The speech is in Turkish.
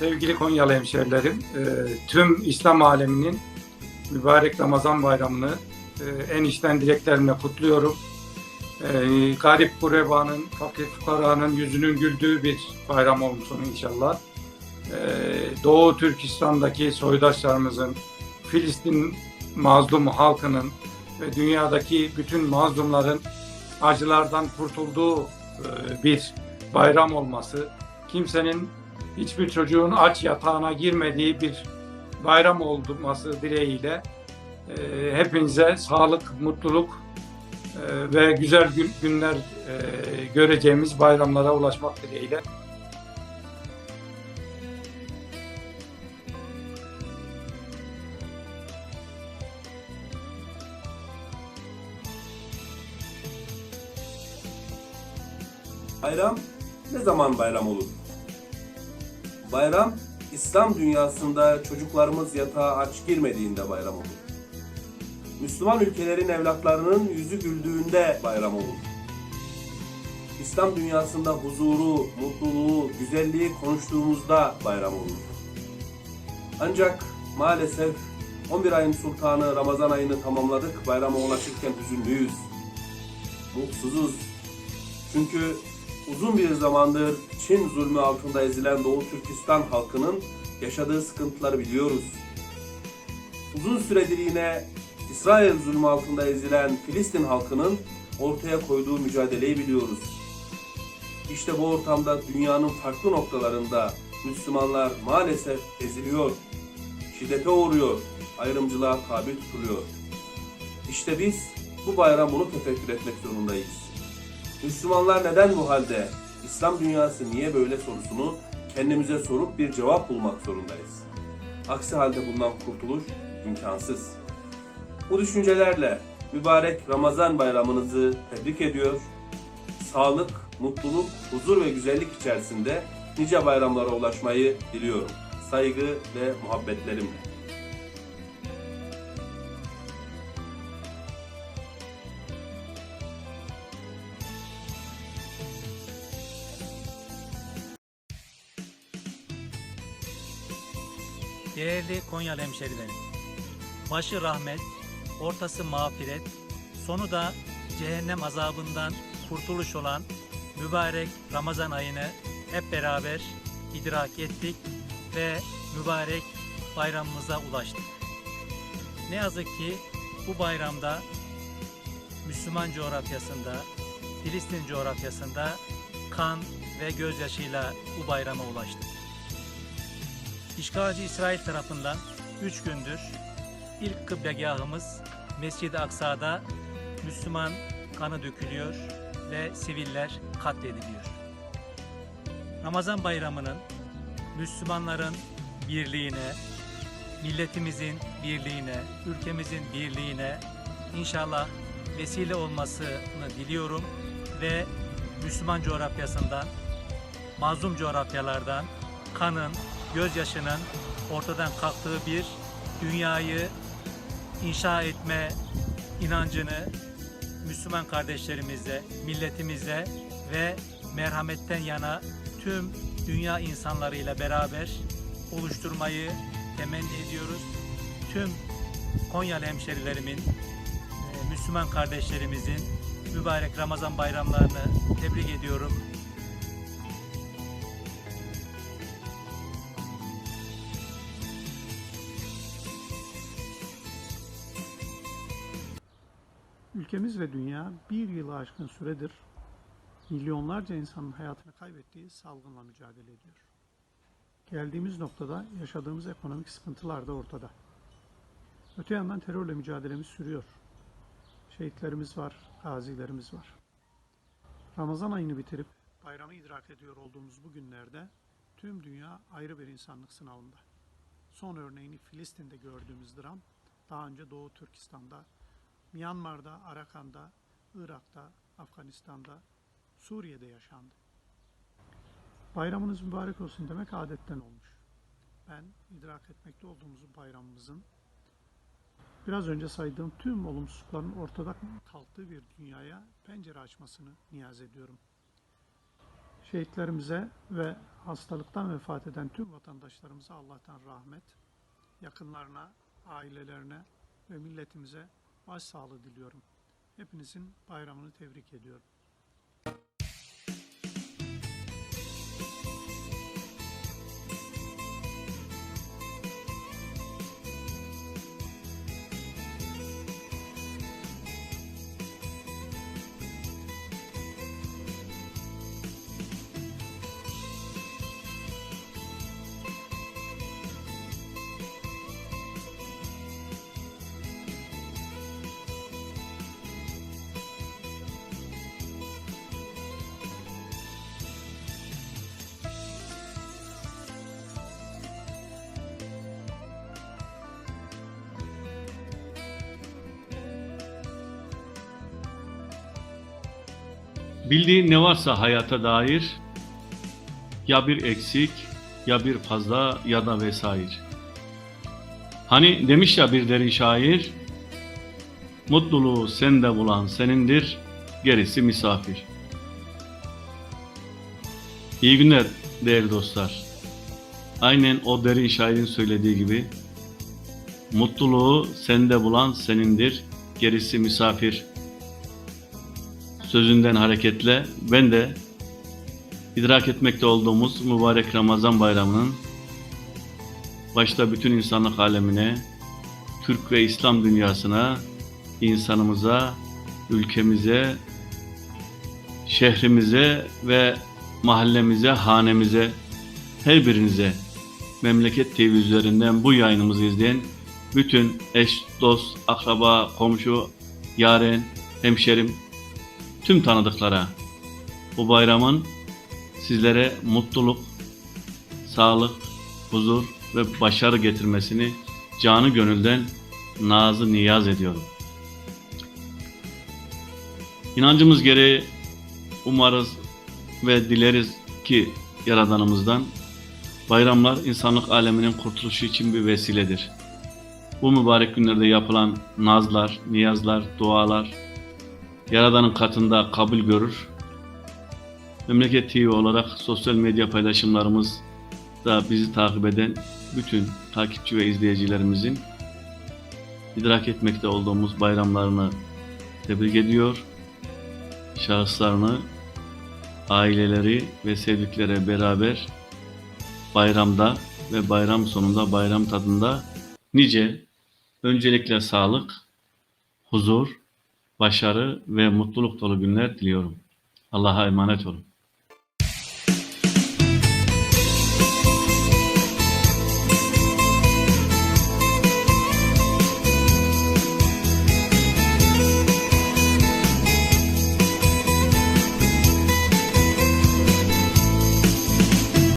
Sevgili Konyalı hemşerilerim, e, tüm İslam aleminin mübarek Ramazan bayramını e, en içten dileklerimle kutluyorum. E, garip gurebanın, fakir fukaranın yüzünün güldüğü bir bayram olsun inşallah. Doğu Türkistan'daki soydaşlarımızın, Filistin mazlum halkının ve dünyadaki bütün mazlumların acılardan kurtulduğu bir bayram olması, kimsenin hiçbir çocuğun aç yatağına girmediği bir bayram olması dileğiyle e, hepinize sağlık, mutluluk e, ve güzel gün- günler e, göreceğimiz bayramlara ulaşmak dileğiyle. Bayram ne zaman bayram olur? Bayram İslam dünyasında çocuklarımız yatağa aç girmediğinde bayram olur. Müslüman ülkelerin evlatlarının yüzü güldüğünde bayram olur. İslam dünyasında huzuru, mutluluğu, güzelliği konuştuğumuzda bayram olur. Ancak maalesef 11 ayın sultanı Ramazan ayını tamamladık. Bayrama ulaşırken hüzünlüyüz. Mutsuzuz. Çünkü uzun bir zamandır Çin zulmü altında ezilen Doğu Türkistan halkının yaşadığı sıkıntıları biliyoruz. Uzun süredir yine İsrail zulmü altında ezilen Filistin halkının ortaya koyduğu mücadeleyi biliyoruz. İşte bu ortamda dünyanın farklı noktalarında Müslümanlar maalesef eziliyor, şiddete uğruyor, ayrımcılığa tabi tutuluyor. İşte biz bu bayram bunu tefekkür etmek zorundayız. Müslümanlar neden bu halde? İslam dünyası niye böyle sorusunu kendimize sorup bir cevap bulmak zorundayız. Aksi halde bundan kurtuluş imkansız. Bu düşüncelerle mübarek Ramazan bayramınızı tebrik ediyor. Sağlık, mutluluk, huzur ve güzellik içerisinde nice bayramlara ulaşmayı diliyorum. Saygı ve muhabbetlerimle. Değerli Konyalı hemşerilerim, başı rahmet, ortası mağfiret, sonu da cehennem azabından kurtuluş olan mübarek Ramazan ayını hep beraber idrak ettik ve mübarek bayramımıza ulaştık. Ne yazık ki bu bayramda Müslüman coğrafyasında, Filistin coğrafyasında kan ve gözyaşıyla bu bayrama ulaştık. İşgalci İsrail tarafından 3 gündür ilk kıblegahımız Mescid-i Aksa'da Müslüman kanı dökülüyor ve siviller katlediliyor. Ramazan bayramının Müslümanların birliğine, milletimizin birliğine, ülkemizin birliğine inşallah vesile olmasını diliyorum ve Müslüman coğrafyasından, mazlum coğrafyalardan kanın, gözyaşının ortadan kalktığı bir dünyayı inşa etme inancını Müslüman kardeşlerimize, milletimize ve merhametten yana tüm dünya insanlarıyla beraber oluşturmayı temenni ediyoruz. Tüm Konyalı hemşerilerimin, e, Müslüman kardeşlerimizin mübarek Ramazan bayramlarını tebrik ediyorum. Ülkemiz ve dünya bir yılı aşkın süredir milyonlarca insanın hayatını kaybettiği salgınla mücadele ediyor. Geldiğimiz noktada yaşadığımız ekonomik sıkıntılar da ortada. Öte yandan terörle mücadelemiz sürüyor. Şehitlerimiz var, gazilerimiz var. Ramazan ayını bitirip bayramı idrak ediyor olduğumuz bu günlerde tüm dünya ayrı bir insanlık sınavında. Son örneğini Filistin'de gördüğümüz dram daha önce Doğu Türkistan'da Myanmar'da, Arakan'da, Irak'ta, Afganistan'da, Suriye'de yaşandı. Bayramınız mübarek olsun demek adetten olmuş. Ben idrak etmekte olduğumuz bayramımızın biraz önce saydığım tüm olumsuzlukların ortada kalktığı bir dünyaya pencere açmasını niyaz ediyorum. Şehitlerimize ve hastalıktan vefat eden tüm vatandaşlarımıza Allah'tan rahmet, yakınlarına, ailelerine ve milletimize başsağlığı diliyorum. Hepinizin bayramını tebrik ediyorum. Bildiğin ne varsa hayata dair ya bir eksik ya bir fazla ya da vesaire. Hani demiş ya bir derin şair Mutluluğu sende bulan senindir gerisi misafir. İyi günler değerli dostlar. Aynen o derin şairin söylediği gibi mutluluğu sende bulan senindir gerisi misafir sözünden hareketle ben de idrak etmekte olduğumuz mübarek Ramazan bayramının başta bütün insanlık alemine, Türk ve İslam dünyasına, insanımıza, ülkemize, şehrimize ve mahallemize, hanemize, her birinize Memleket TV üzerinden bu yayınımızı izleyen bütün eş, dost, akraba, komşu, yaren, hemşerim, tüm tanıdıklara bu bayramın sizlere mutluluk, sağlık, huzur ve başarı getirmesini canı gönülden nazı niyaz ediyorum. İnancımız gereği umarız ve dileriz ki Yaradanımızdan bayramlar insanlık aleminin kurtuluşu için bir vesiledir. Bu mübarek günlerde yapılan nazlar, niyazlar, dualar, Yaradan'ın katında kabul görür. Memleket TV olarak sosyal medya paylaşımlarımız da bizi takip eden bütün takipçi ve izleyicilerimizin idrak etmekte olduğumuz bayramlarını tebrik ediyor. Şahıslarını, aileleri ve sevdiklere beraber bayramda ve bayram sonunda bayram tadında nice öncelikle sağlık, huzur, başarı ve mutluluk dolu günler diliyorum. Allah'a emanet olun.